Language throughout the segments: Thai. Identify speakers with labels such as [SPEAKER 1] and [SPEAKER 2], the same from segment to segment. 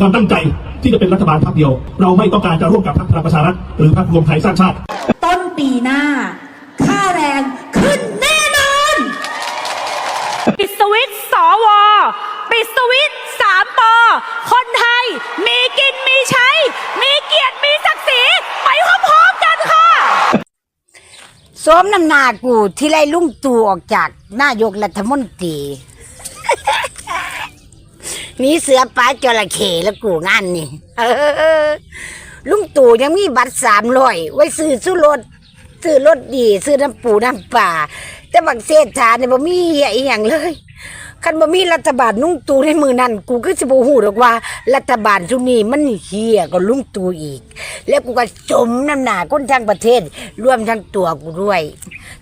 [SPEAKER 1] ความตั้งใจที่จะเป็นรัฐบาลพรรคเดียว เราไม่ต้องการจะร่วมกับพรรคพลังประชารัฐหรือพรรครวมไทยสร้างชาติ
[SPEAKER 2] ต้นปีหน้า ค่าแรงขึ้นแน่นอน
[SPEAKER 3] ปิดสวิตช์สวปิดสวิตช์สามปอคนไทย มีกินมีใช้ มีเกียรติมีศักดิ์ศรีไปพร้อมๆกันค่ะ
[SPEAKER 4] สวมน้ำหนากูที่ไล่ลุงตู่ออกจากนายกรัฐมนตรี มีเสือป้าจระเข้แล้วกูงานนี่ลุงตู่ยังมีบัตรสามร้อยไว้ซื้อสุรถซื้อรถดีซื้อน้ำปูน้ำป่า แต่บางเศรษฐาเนี่ยบ่มีอีหยังเลยคันบ่มีรัฐบาลลุงตู่ในมือนั้นกูก็สิบ่ฮู้ดอกว่า รัฐบาลชุดนี้มันเฮียกว่าลุงตู่อีก แล้วกูก็จมน้ำหนาคนทั้งประเทศรวมทั้งตัวกูด้วย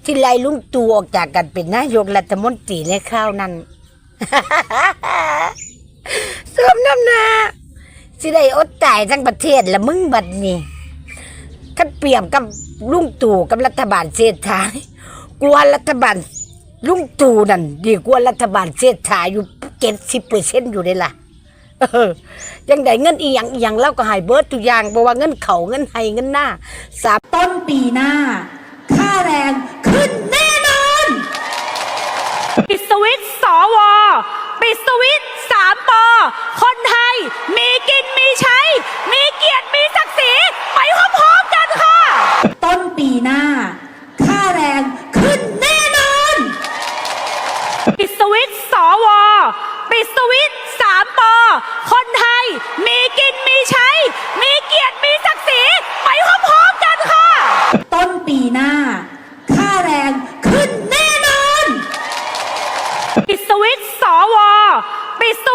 [SPEAKER 4] ที่ไล่ลุงตู่ออกจากกันเป็นนายกรัฐมนตรีในข้าวนั้น สวมน้ำหนาสิได้อดตายทั้งประเทศละมึงบัดนี้คันเปรียบกับลุงตู่กับรัฐบาลเศรษฐานี่กลัวรัฐบาลลุงตู่นั่นดีกว่ารัฐบาลเศรษฐาอยู่เจ็ดสิบเปอร์เซ็นต์อยู่เลยล่ะยังได้เงินอีหยังอีหยังแล้วก็หายเบิร์ดทุกอย่างบอกว่าเงินเขาเงินให้เงินหน้าสาม
[SPEAKER 2] ต้นปีหน้า ค่าแรงขึ้นแน่
[SPEAKER 3] visto